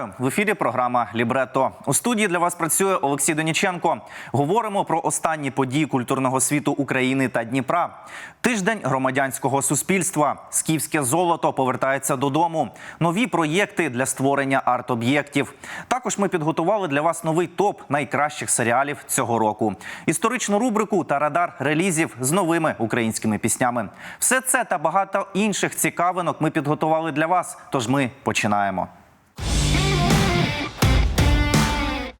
Вітаю в ефірі. Програма Лібрето. У студії для вас працює Олексій Доніченко. Говоримо про останні події культурного світу України та Дніпра. Тиждень громадянського суспільства. Скіфське золото повертається додому. Нові проєкти для створення арт-об'єктів. Також ми підготували для вас новий топ найкращих серіалів цього року. Історичну рубрику та радар релізів з новими українськими піснями. Все це та багато інших цікавинок ми підготували для вас. Тож ми починаємо.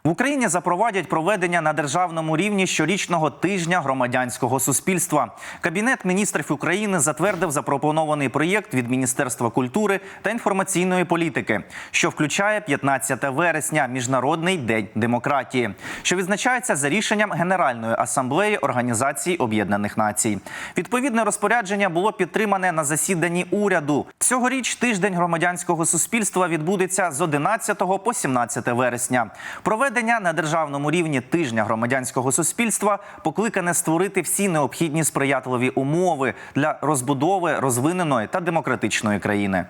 В Україні запровадять проведення на державному рівні щорічного тижня громадянського суспільства. Кабінет міністрів України затвердив запропонований проєкт від Міністерства культури та інформаційної політики, що включає 15 вересня Міжнародний день демократії, що відзначається за рішенням Генеральної асамблеї Організації Об'єднаних Націй. Відповідне розпорядження було підтримане на засіданні уряду. Цьогоріч тиждень громадянського суспільства відбудеться з 11 по 17 вересня. Проведення на державному рівні тижня громадянського суспільства покликане створити всі необхідні сприятливі умови для розбудови розвиненої та демократичної країни.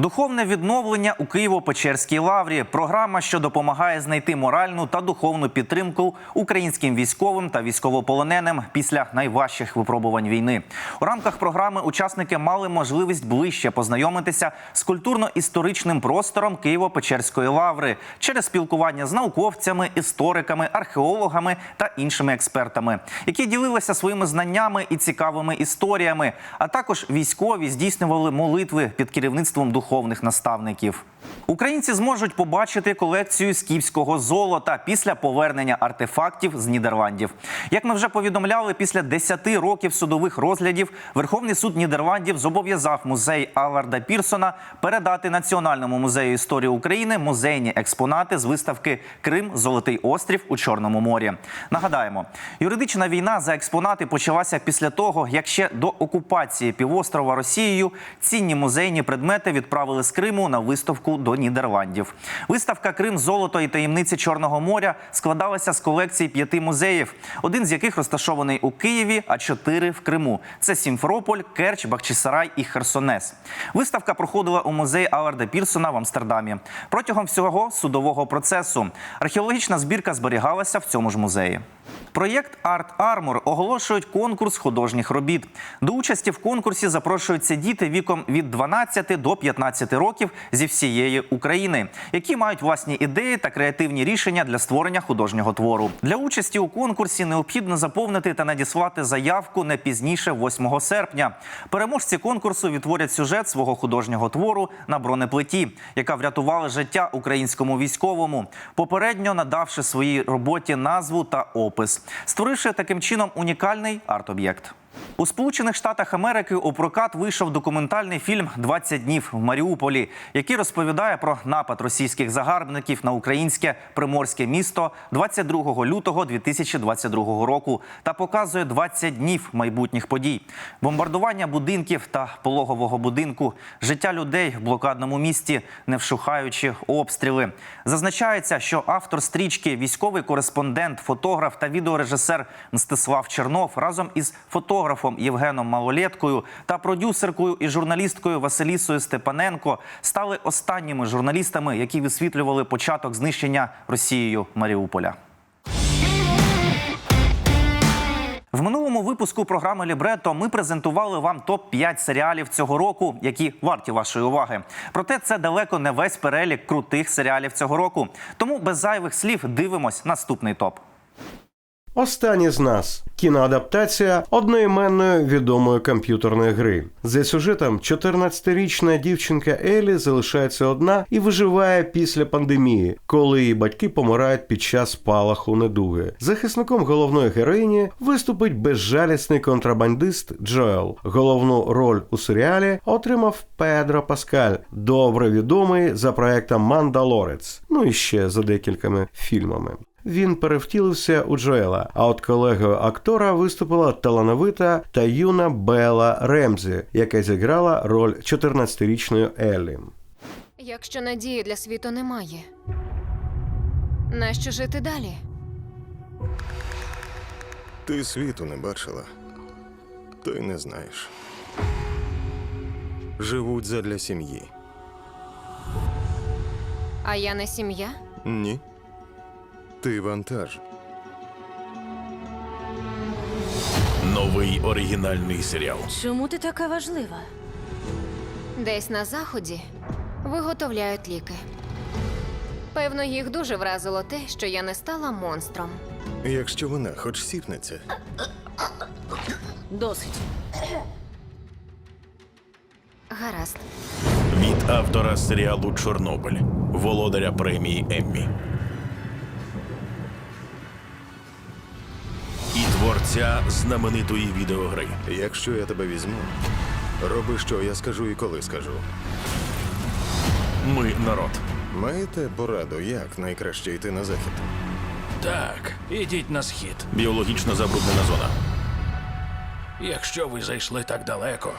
Духовне відновлення у Києво-Печерській лаврі програма, що допомагає знайти моральну та духовну підтримку українським військовим та військовополоненим після найважчих випробувань війни. У рамках програми учасники мали можливість ближче познайомитися з культурно-історичним простором Києво-Печерської лаври через спілкування з науковцями, істориками, археологами та іншими експертами, які ділилися своїми знаннями і цікавими історіями. А також військові здійснювали молитви під керівництвом духовних наставників. Українці зможуть побачити колекцію скіфського золота після повернення артефактів з Нідерландів. Як ми вже повідомляли, після 10 років судових розглядів Верховний суд Нідерландів зобов'язав музей Аларда Пірсона передати Національному музею історії України музейні експонати з виставки Крим Золотий острів у Чорному морі. Нагадаємо, юридична війна за експонати почалася після того, як ще до окупації півострова Росією цінні музейні предмети відправили з Криму на виставку до Нідерландів. Виставка Крим, золото і таємниці Чорного моря складалася з колекції п'яти музеїв, один з яких розташований у Києві, а чотири в Криму. Це Сімферополь, Керч, Бахчисарай і Херсонес. Виставка проходила у музеї Аларда Пірсона в Амстердамі протягом всього судового процесу. Археологічна збірка зберігалася в цьому ж музеї. Проєкт Арт Армор оголошують конкурс художніх робіт. До участі в конкурсі запрошуються діти віком від 12 до 15 років зі всієї України, які мають власні ідеї та креативні рішення для створення художнього твору. Для участі у конкурсі необхідно заповнити та надіслати заявку не пізніше 8 серпня. Переможці конкурсу відтворять сюжет свого художнього твору на бронеплиті, яка врятувала життя українському військовому, попередньо надавши своїй роботі назву та опис, створивши таким чином унікальний арт-об'єкт. У Сполучених Штатах Америки у прокат вийшов документальний фільм «20 днів в Маріуполі, який розповідає про напад російських загарбників на українське приморське місто 22 лютого 2022 року та показує 20 днів майбутніх подій: бомбардування будинків та пологового будинку, життя людей в блокадному місті, не вшухаючи обстріли. Зазначається, що автор стрічки, військовий кореспондент, фотограф та відеорежисер Мстислав Чернов разом із фотографом Євгеном Малолєткою та продюсеркою і журналісткою Василісою Степаненко стали останніми журналістами, які висвітлювали початок знищення Росією Маріуполя. В минулому випуску програми Лібрето ми презентували вам топ 5 серіалів цього року, які варті вашої уваги. Проте це далеко не весь перелік крутих серіалів цього року. Тому без зайвих слів дивимось наступний топ. Останні з нас кіноадаптація одноіменної відомої комп'ютерної гри. За сюжетом 14-річна дівчинка Елі залишається одна і виживає після пандемії, коли її батьки помирають під час палаху недуги. Захисником головної героїні виступить безжалісний контрабандист Джоел. Головну роль у серіалі отримав Педро Паскаль, добре відомий за проектом Мандалорець. Ну і ще за декількома фільмами. Він перевтілився у Джоела, а от колегою актора виступила талановита та юна Бела Ремзі, яка зіграла роль 14-річної Еллі. Якщо надії для світу немає, нащо жити далі? Ти світу не бачила, то й не знаєш. Живуть задля сім'ї. А я не сім'я? Ні. Ти вантаж. Новий оригінальний серіал. Чому ти така важлива? Десь на заході виготовляють ліки. Певно, їх дуже вразило те, що я не стала монстром. Якщо вона хоч сіпнеться, Досить. Гаразд. Від автора серіалу Чорнобиль, володаря премії Еммі. Творця знаменитої відеогри. якщо я тебе візьму, роби, що я скажу і коли скажу. Ми народ. Маєте пораду, як найкраще йти на захід? Так, ідіть на схід. Біологічно забруднена зона. Якщо ви зайшли так далеко,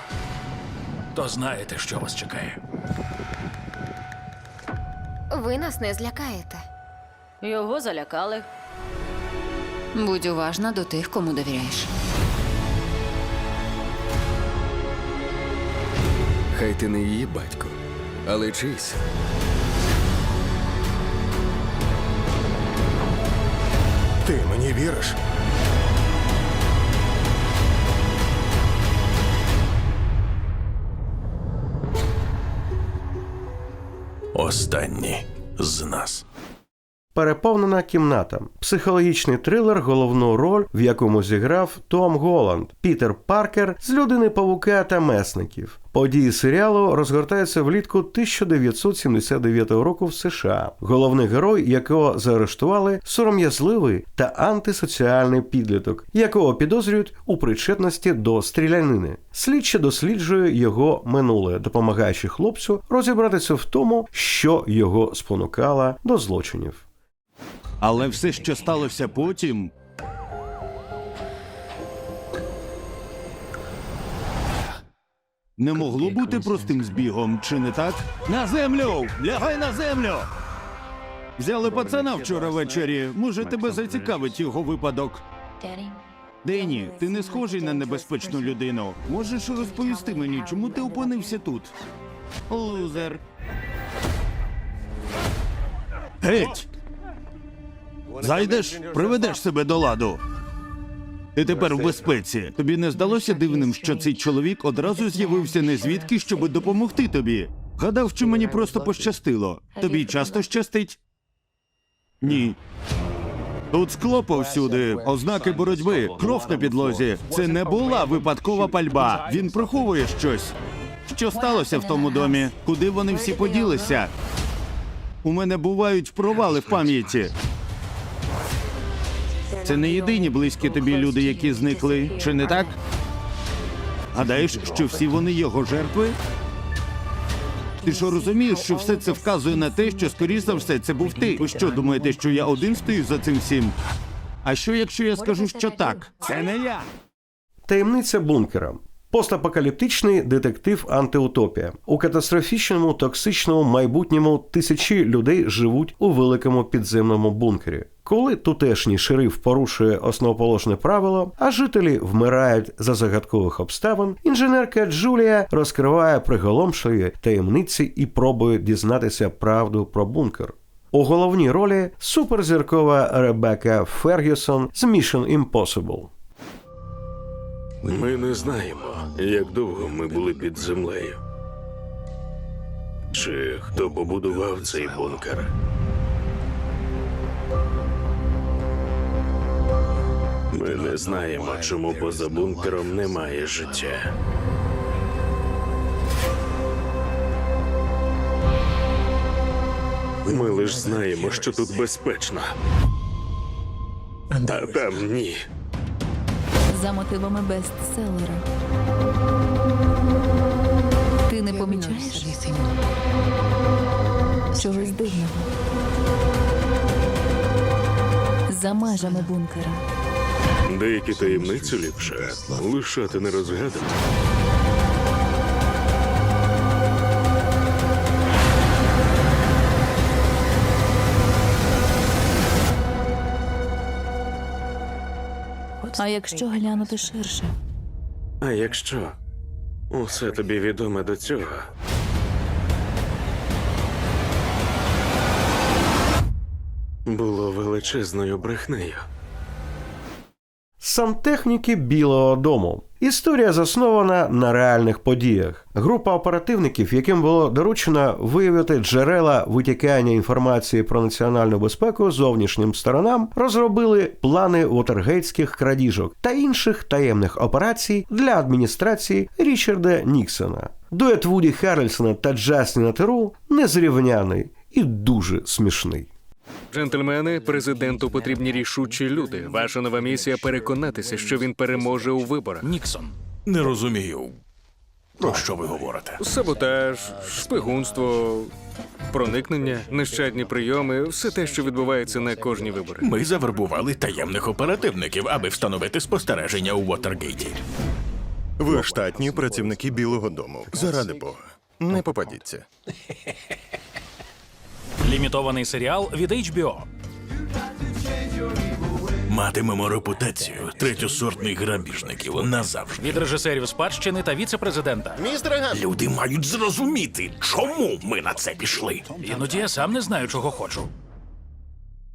то знаєте, що вас чекає. Ви нас не злякаєте. Його залякали. Будь уважна до тих, кому довіряєш. Хай ти не її батько, але чийсь. Ти мені віриш? Останні з нас. Переповнена кімната. Психологічний трилер, головну роль, в якому зіграв Том Голланд, Пітер Паркер з людини павука та месників. Події серіалу розгортаються влітку 1979 року в США. Головний герой, якого заарештували, сором'язливий та антисоціальний підліток, якого підозрюють у причетності до стрілянини. Слідче досліджує його минуле, допомагаючи хлопцю розібратися в тому, що його спонукало до злочинів. Але все, що сталося потім. Не могло бути простим збігом, чи не так? На землю! Лягай на землю! Взяли пацана вчора ввечері. Може, тебе зацікавить його випадок. Дені, ти не схожий на небезпечну людину. Можеш розповісти мені, чому ти опинився тут? Лузер. Геть! Зайдеш, приведеш себе до ладу. Ти тепер в безпеці. Тобі не здалося дивним, що цей чоловік одразу з'явився не звідки, щоб допомогти тобі. Гадав, що мені просто пощастило. Тобі часто щастить? Ні. Тут скло повсюди, ознаки боротьби, кров на підлозі. Це не була випадкова пальба. Він приховує щось. Що сталося в тому домі? Куди вони всі поділися? У мене бувають провали в пам'яті. Це не єдині близькі тобі люди, які зникли, чи не так? Гадаєш, що всі вони його жертви? Ти що розумієш, що все це вказує на те, що скоріш за все це був ти. Ви що думаєте, що я один стою за цим всім? А що, якщо я скажу, що так? Це не я. Таємниця бункера. Постапокаліптичний детектив антиутопія. У катастрофічному токсичному майбутньому тисячі людей живуть у великому підземному бункері. Коли тутешній шериф порушує основоположне правило, а жителі вмирають за загадкових обставин, інженерка Джулія розкриває приголомшливі таємниці і пробує дізнатися правду про бункер. У головній ролі суперзіркова Ребекка Фергюсон з Mission Impossible. Ми не знаємо, як довго ми були під землею. Чи хто побудував цей бункер? Ми не знаємо, чому поза бункером немає життя. Ми лише знаємо, що тут безпечно. А там ні. За мотивами бестселера. Ти не помічаєш чогось дивного. За межами бункера. Деякі таємниці ліпше лишати не А якщо глянути ширше, а якщо усе тобі відоме до цього. Було величезною брехнею. Сантехніки Білого Дому. Історія заснована на реальних подіях. Група оперативників, яким було доручено виявити джерела витікання інформації про національну безпеку зовнішнім сторонам, розробили плани вотергейтських крадіжок та інших таємних операцій для адміністрації Річарда Ніксона. Дует Вуді Харрельсона та Джастіна Теру незрівняний і дуже смішний. Джентльмени, президенту потрібні рішучі люди. Ваша нова місія переконатися, що він переможе у виборах. Ніксон. Не розумію, про що ви говорите. Саботаж, шпигунство, проникнення, нещадні прийоми, все те, що відбувається на кожні вибори. Ми завербували таємних оперативників, аби встановити спостереження у Вотергейті. Ви штатні працівники Білого Дому. Заради Бога. Не попадіться. Лімітований серіал від HBO. Матимемо репутацію третьосортних грабіжників назавжди. Від режисерів спадщини та віце-президента. Містер Ган, Люди мають зрозуміти, чому ми на це пішли. Іноді я сам не знаю, чого хочу.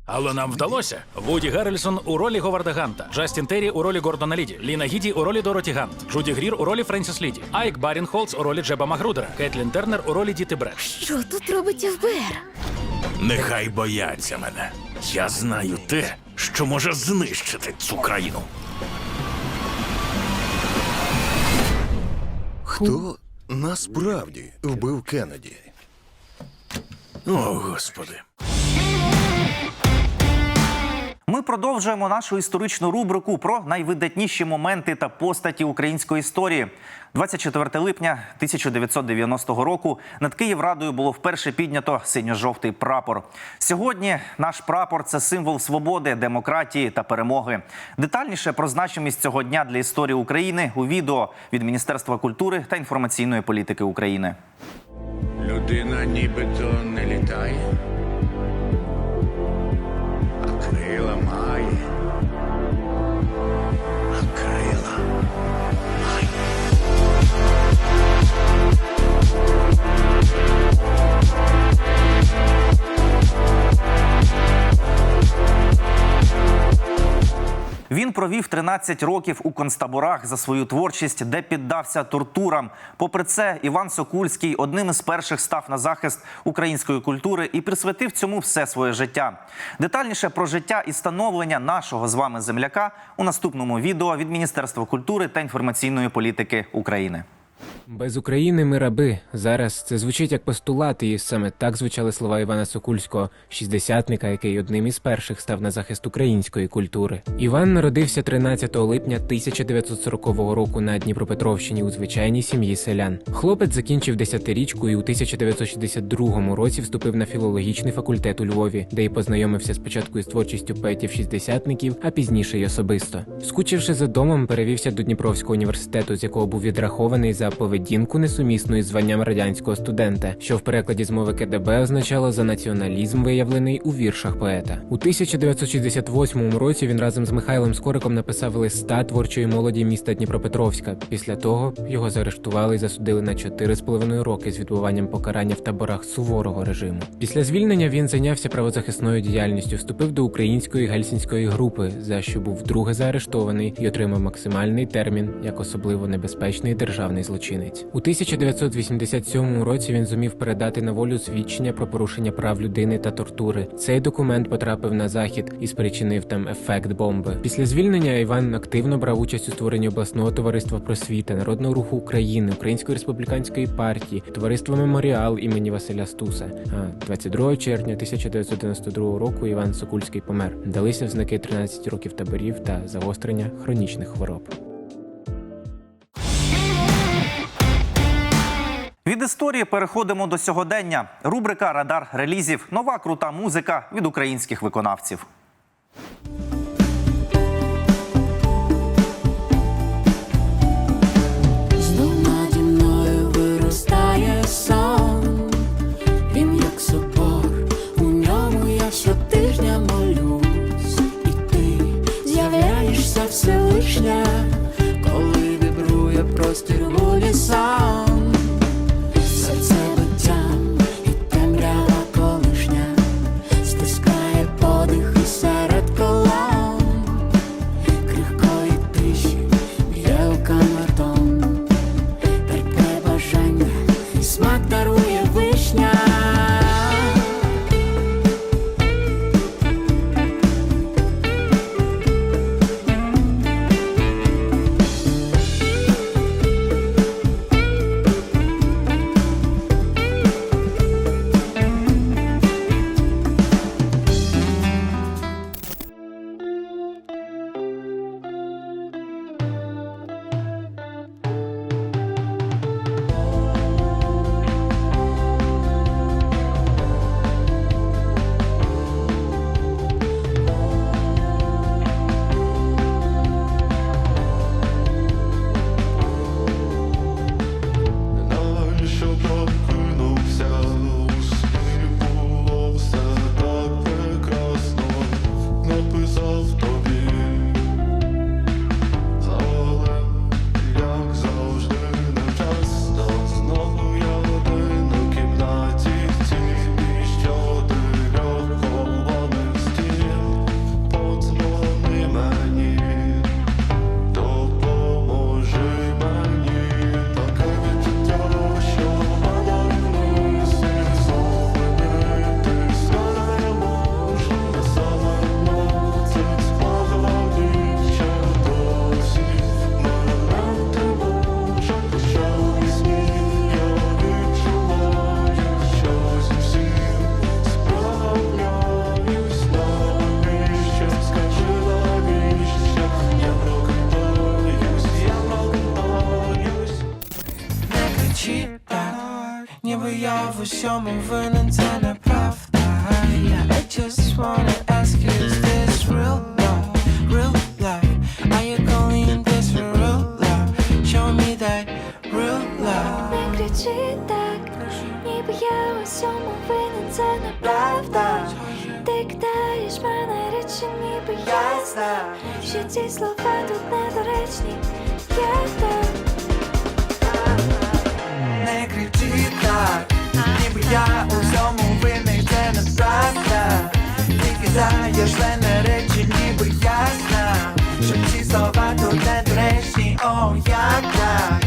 Але нам вдалося. Вуді Гаррельсон у ролі Говарда Ганта, Джастін Террі у ролі Гордона Ліді, Ліна Гіді у ролі Дороті Гант, Джуді Грір у ролі Френсіс Ліді, Айк Барінхолц у ролі Джеба Магрудера, Кетлін Тернер у ролі Діти Бреш. Що тут робить ФБР? Нехай бояться мене. Я знаю те, що може знищити цю країну. хто насправді вбив Кеннеді? О, господи. Ми продовжуємо нашу історичну рубрику про найвидатніші моменти та постаті української історії. 24 липня 1990 року над Київрадою було вперше піднято синьо-жовтий прапор. Сьогодні наш прапор це символ свободи, демократії та перемоги. Детальніше про значимість цього дня для історії України у відео від Міністерства культури та інформаційної політики України. Людина нібито не літає, Він провів 13 років у концтаборах за свою творчість, де піддався тортурам. Попри це, Іван Сокульський одним із перших став на захист української культури і присвятив цьому все своє життя. Детальніше про життя і становлення нашого з вами земляка у наступному відео від Міністерства культури та інформаційної політики України. Без України ми раби. Зараз це звучить як постулат, і саме так звучали слова Івана Сокульського, шістдесятника, який одним із перших став на захист української культури. Іван народився 13 липня 1940 року на Дніпропетровщині у звичайній сім'ї селян. Хлопець закінчив десятирічку і у 1962 році вступив на філологічний факультет у Львові, де й познайомився спочатку із творчістю поетів шістдесятників, а пізніше й особисто. Скучивши за домом, перевівся до Дніпровського університету, з якого був відрахований за поведінку несумісну із званням радянського студента, що в перекладі з мови КДБ означало за націоналізм, виявлений у віршах поета. У 1968 році він разом з Михайлом Скориком написав листа творчої молоді міста Дніпропетровська. Після того його заарештували і засудили на 4,5 роки з відбуванням покарання в таборах суворого режиму. Після звільнення він зайнявся правозахисною діяльністю, вступив до української гельсінської групи, за що був вдруге заарештований і отримав максимальний термін як особливо небезпечний державний злочинець. У 1987 році він зумів передати на волю свідчення про порушення прав людини та тортури. Цей документ потрапив на захід і спричинив там ефект бомби. Після звільнення Іван активно брав участь у створенні обласного товариства просвіти, народного руху України, Української республіканської партії, товариства Меморіал імені Василя Стуса. А 22 червня 1992 року Іван Сокульський помер. Далися взнаки 13 років таборів та загострення хронічних хвороб. Від історії переходимо до сьогодення. Рубрика Радар релізів. Нова крута музика від українських виконавців. Кричи так, ніби я у всьому винен, це неправда. Ти кидаєш мене речі, ніби я знаю, що ці слова тут недоречні. Я так. Не кричи так, ніби я у всьому винний, це неправда. Ти кидаєш мене речі, ніби я знаю, що ці слова тут недоречні, о, як так.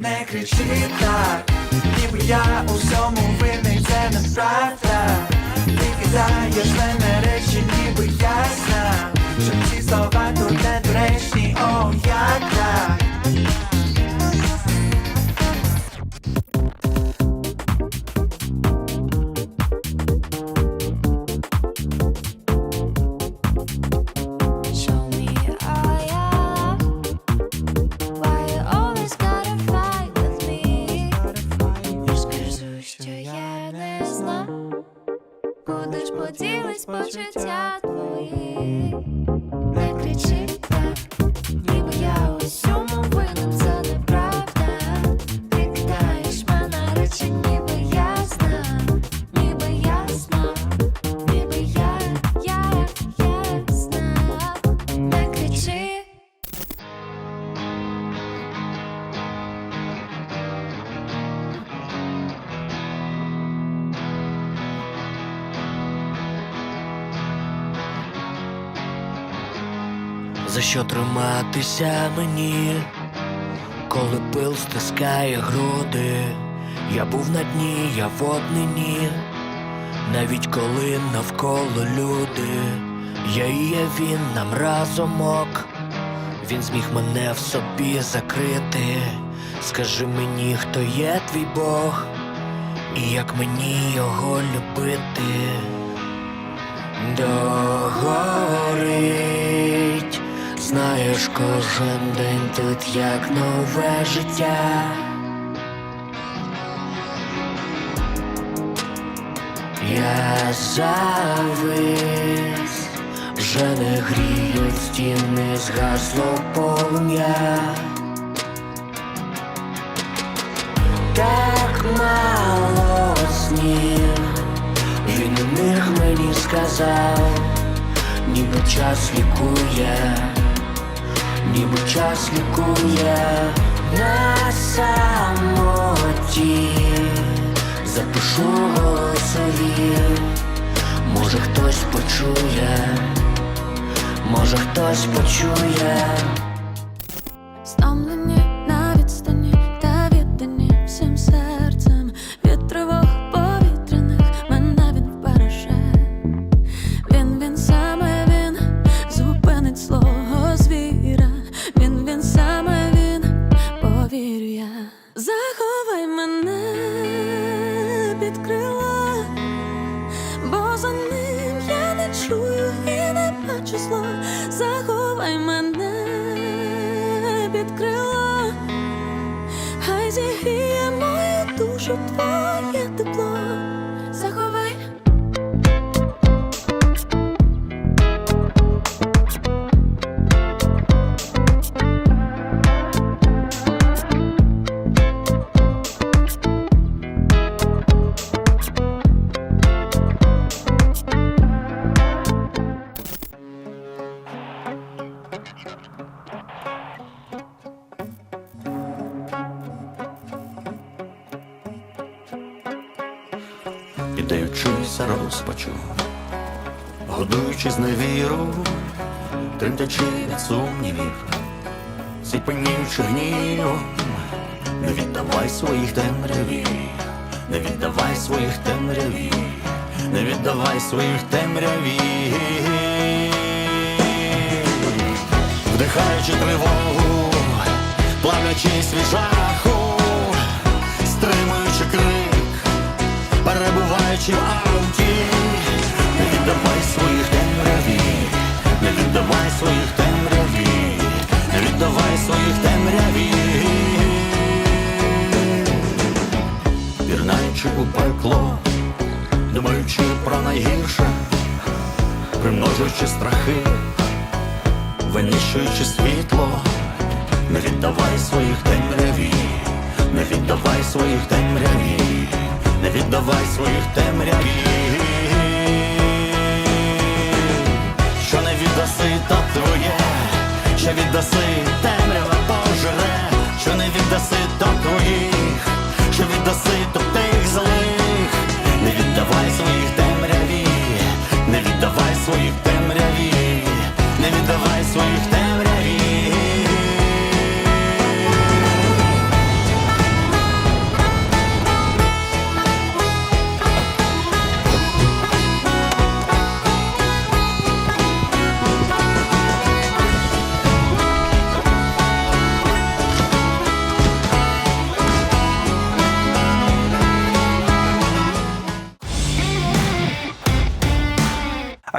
Не кричи так, ніби я у всьому винний, це неправда. Ти кидаєш мене речі, ніби я знаю, що ці слова тут недоречні, о, як так. Що триматися мені, коли пил стискає груди, я був на дні, я в однині, навіть коли навколо люди, я і є він нам разомок, він зміг мене в собі закрити. Скажи мені, хто є твій Бог, і як мені його любити. Догорить, знаєш, кожен день тут як нове життя. Я завис, вже не гріють стіни, згасло полум'я. Так мало снів. Він не міг мені сказав, ніби час лікує, ніби час лікує на самоті, запишу голосові, може хтось почує, може хтось почує. Під зіпинівши гнівом, не віддавай своїх темряві, не віддавай своїх темряві, не віддавай своїх темряві, вдихаючи тривогу, плавлячись від жаху, стримуючи крик, перебуваючи в ауті, не віддавай своїх темряві, не віддавай своїх темряві, не віддавай своїх темряві. Пірнаючи у пекло, думаючи про найгірше, примножуючи страхи, винищуючи світло, не віддавай своїх темряві, не віддавай своїх темряві, не віддавай своїх темряві. Що не віддаси, то твоє, що віддаси, темрява пожере, що не віддаси, то твоїх, що віддаси, то тих злих, не віддавай своїх темряві, не віддавай своїх темряві, не віддавай своїх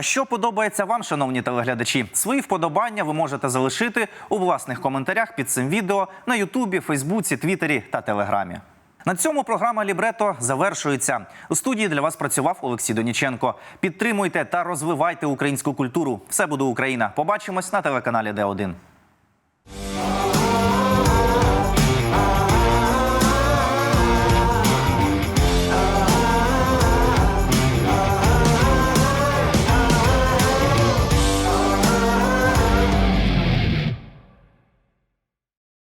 Що подобається вам, шановні телеглядачі? Свої вподобання ви можете залишити у власних коментарях під цим відео на Ютубі, Фейсбуці, Твіттері та Телеграмі. На цьому програма Лібрето завершується. У студії для вас працював Олексій Доніченко. Підтримуйте та розвивайте українську культуру. Все буде Україна. Побачимось на телеканалі Д1.